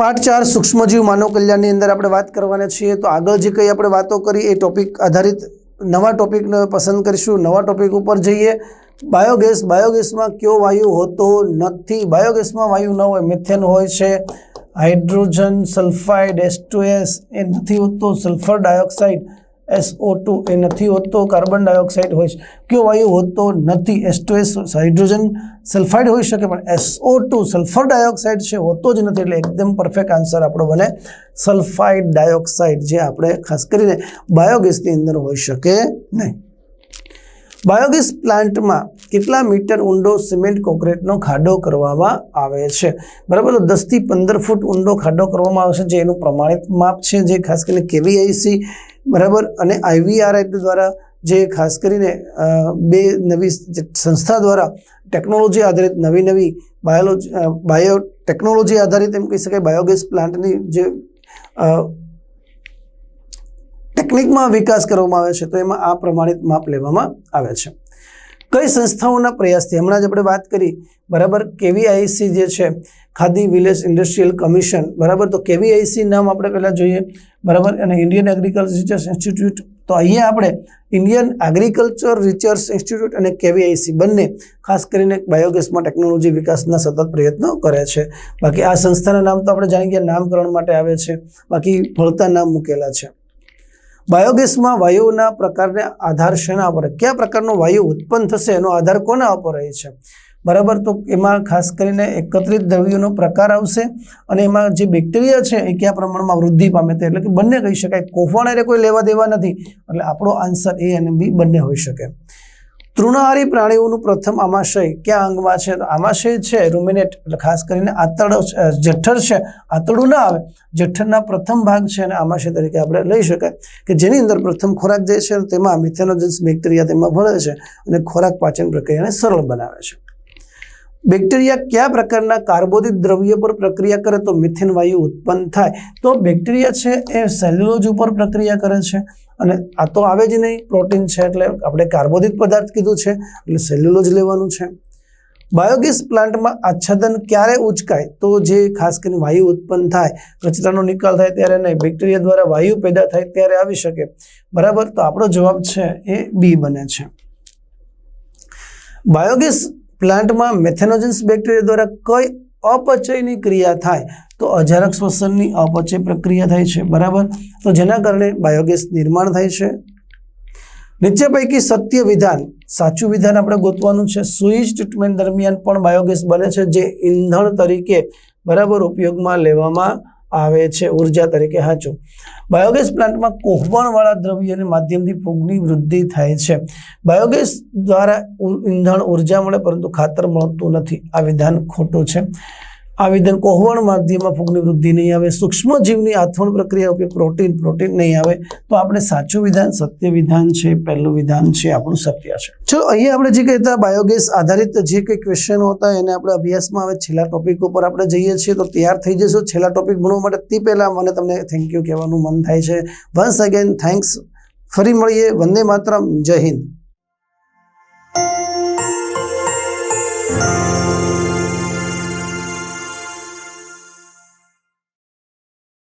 પાઠ ચાર સૂક્ષ્મજીવ માનવ કલ્યાણની અંદર આપણે વાત કરવાના છીએ. તો આગળ જે કંઈ આપણે વાતો કરી એ ટોપિક આધારિત નવા ટોપિકને પસંદ કરીશું. નવા ટોપિક ઉપર જઈએ. બાયોગેસ બાયોગેસમાં કયો વાયુ હોતો નથી? બાયોગેસમાં વાયુ ન હોય મિથેન હોય છે. હાઇડ્રોજન સલ્ફાઇડ એસ એ નથી હોતો. Sulphur dioxide S O two એ નથી હોતો, કાર્બન ડાયોક્સાઇડ હોય કયો વાયુ હોતો નથી? S two S hydrogen sulphide હોઈ શકે, પણ એસઓ ટુ સલ્ફર ડાયોક્સાઇડ છે, હોતો જ નથી, એટલે એકદમ પરફેક્ટ આન્સર આપણો બને સલ્ફાઇડ ડાયોક્સાઇડ જે આપણે ખાસ કરીને બાયોગેસની અંદર હોઈ શકે નહીં. બાયોગેસ પ્લાન્ટમાં કેટલા મીટર ઊંડો સિમેન્ટ કોન્ક્રીટનો ખાડો કરવામાં આવે છે? બરાબર, તો દસથી પંદર ફૂટ ઊંડો ખાડો કરવામાં આવે છે, જે એનું પ્રમાણિત માપ છે, જે ખાસ કરીને કેવીઆઈસી, બરાબર, અને આઈવીઆરઆઈ દ્વારા જે ખાસ કરીને બે નવી સંસ્થા દ્વારા ટેકનોલોજી આધારિત નવી નવી બાયોલોજી બાયો ટેકનોલોજી આધારિત એમ કહી શકાય, બાયોગેસ પ્લાન્ટની જે ટેકનિકમાં વિકાસ કરવામાં આવે છે, તો એમાં આ પ્રમાણિત માપ લેવામાં આવે છે. કઈ સંસ્થાઓના પ્રયાસથી? હમણાં જ આપણે વાત કરી, બરાબર, કેવીઆઈસી જે છે, ખાદી વિલેજ ઇન્ડસ્ટ્રીયલ કમિશન, બરાબર, તો કેવીઆઈસી નામ આપણે પહેલાં જોઈએ, બરાબર, અને ઇન્ડિયન એગ્રીકલ્ચર રિસર્ચ ઇન્સ્ટિટ્યૂટ, તો અહીંયા આપણે ઇન્ડિયન એગ્રીકલ્ચર રિસર્ચ ઇન્સ્ટિટ્યૂટ અને કેવીઆઈસી બંને, ખાસ કરીને બાયોગેસમાં ટેકનોલોજી વિકાસના સતત પ્રયત્નો કરે છે. બાકી આ સંસ્થાના નામ તો આપણે જાણી ગયા, નામકરણ માટે આવે છે, બાકી ભળતા નામ મૂકેલા છે. બાયોગેસમાં વાયુના પ્રકારને આધાર શેના પર, કયા પ્રકારનો વાયુ ઉત્પન્ન થશે એનો આધાર કોના ઉપર રહે છે? બરાબર, તો એમાં ખાસ કરીને એકત્રિત દ્રવ્યોનો પ્રકાર આવશે અને એમાં જે બેક્ટેરિયા છે એ કયા પ્રમાણમાં વૃદ્ધિ પામે તે, એટલે કે બંને કહી શકાય. કોફાણ એટલે કોઈ લેવા દેવા નથી, એટલે આપણો આન્સર એ અને બી બંને હોઈ શકે. તૃણાહારી પ્રાણીઓનું પ્રથમ આમાશય કયા અંગમાં છે? તો આમાશય છે રૂમિનેટ, એટલે ખાસ કરીને આંતરડો જઠ્ઠર છે. આંતરડું ના આવે, જઠ્ઠરના પ્રથમ ભાગ છે અને આમાશય તરીકે આપણે લઈ શકાય. કે જેની અંદર પ્રથમ ખોરાક જે છે તેમાં મિથેનોજન્સ, બેક્ટેરિયા તેમાં ભળે છે અને ખોરાક પાચન પ્રક્રિયાને સરળ બનાવે છે. બેક્ટેરિયા કયા પ્રકારના કાર્બોદિત દ્રવ્ય પર પ્રક્રિયા કરે તો મિથેન વાયુ ઉત્પન્ન થાય? તો બેક્ટેરિયા છે એ સેલ્યુલોજ ઉપર પ્રક્રિયા કરે છે અને આ તો આવે જ નહીં, પ્રોટીન છે એટલે આપણે કાર્બોદિત પદાર્થ કીધું છે એટલે સેલ્યુલોજ લેવાનું છે. બાયોગેસ પ્લાન્ટમાં આચ્છાદન ક્યારે ઉચકાય? તો જે ખાસ કરીને વાયુ ઉત્પન્ન થાય કચરાનો નિકાલ થાય ત્યારે નહીં, બેક્ટેરિયા દ્વારા વાયુ પેદા થાય ત્યારે આવી શકે. બરાબર? તો આપણો જવાબ છે એ બી બને છે. બાયોગેસ પ્લાન્ટમાં મેથેનોજન્સ બેક્ટેરિયા દ્વારા કઈ અપચયની ક્રિયા થાય, તો અજારક શ્વસનની અપચય પ્રક્રિયા થાય છે, બરાબર? તો જેના કારણે બાયોગેસ નિર્માણ થાય છે. નીચે પૈકી સત્ય વિધાન, સાચું વિધાન આપણે ગોતવાનું છે. સુઈજ ટ્રીટમેન્ટ દરમિયાન પણ બાયોગેસ બને છે, જે ઈંધણ તરીકે બરાબર ઉપયોગમાં લેવામાં આવે છે, ઊર્જા તરીકે સાચું બાયોગેસ પ્લાન્ટમાં કોહવણવાળા દ્રવ્યને માધ્યમથી ફૂગની વૃદ્ધિ થાય છે. બાયોગેસ દ્વારા ઇંધણ ઊર્જા મળે, પરંતુ ખાતર મળતું નથી. આ વિધાન ખોટું છે. આ વિધાન કોહવણ માધ્યમમાં ફૂગની વૃદ્ધિ નહીં આવે, સૂક્ષ્મ જીવની આથવણ પ્રક્રિયા ઉપયોગ પ્રોટીન પ્રોટીન નહીં આવે, તો આપણે સાચું વિધાન, સત્ય વિધાન છે, પહેલું વિધાન છે, આપણું સત્ય છે. ચલો, અહીંયા આપણે જે કહેતા બાયોગેસ આધારિત જે કંઈ ક્વેશ્ચનો હતા, એને આપણે અભ્યાસમાં હવે છેલ્લા ટોપિક ઉપર આપણે જઈએ છીએ, તો તૈયાર થઈ જશો. છેલ્લા ટોપિક ભણવા માટે તે પહેલાં મને તમને થેન્ક યુ કહેવાનું મન થાય છે. વન્સ અગેન થેન્ક્સ ફરી મળીએ. વંદે માતરમ. જય હિન્દ.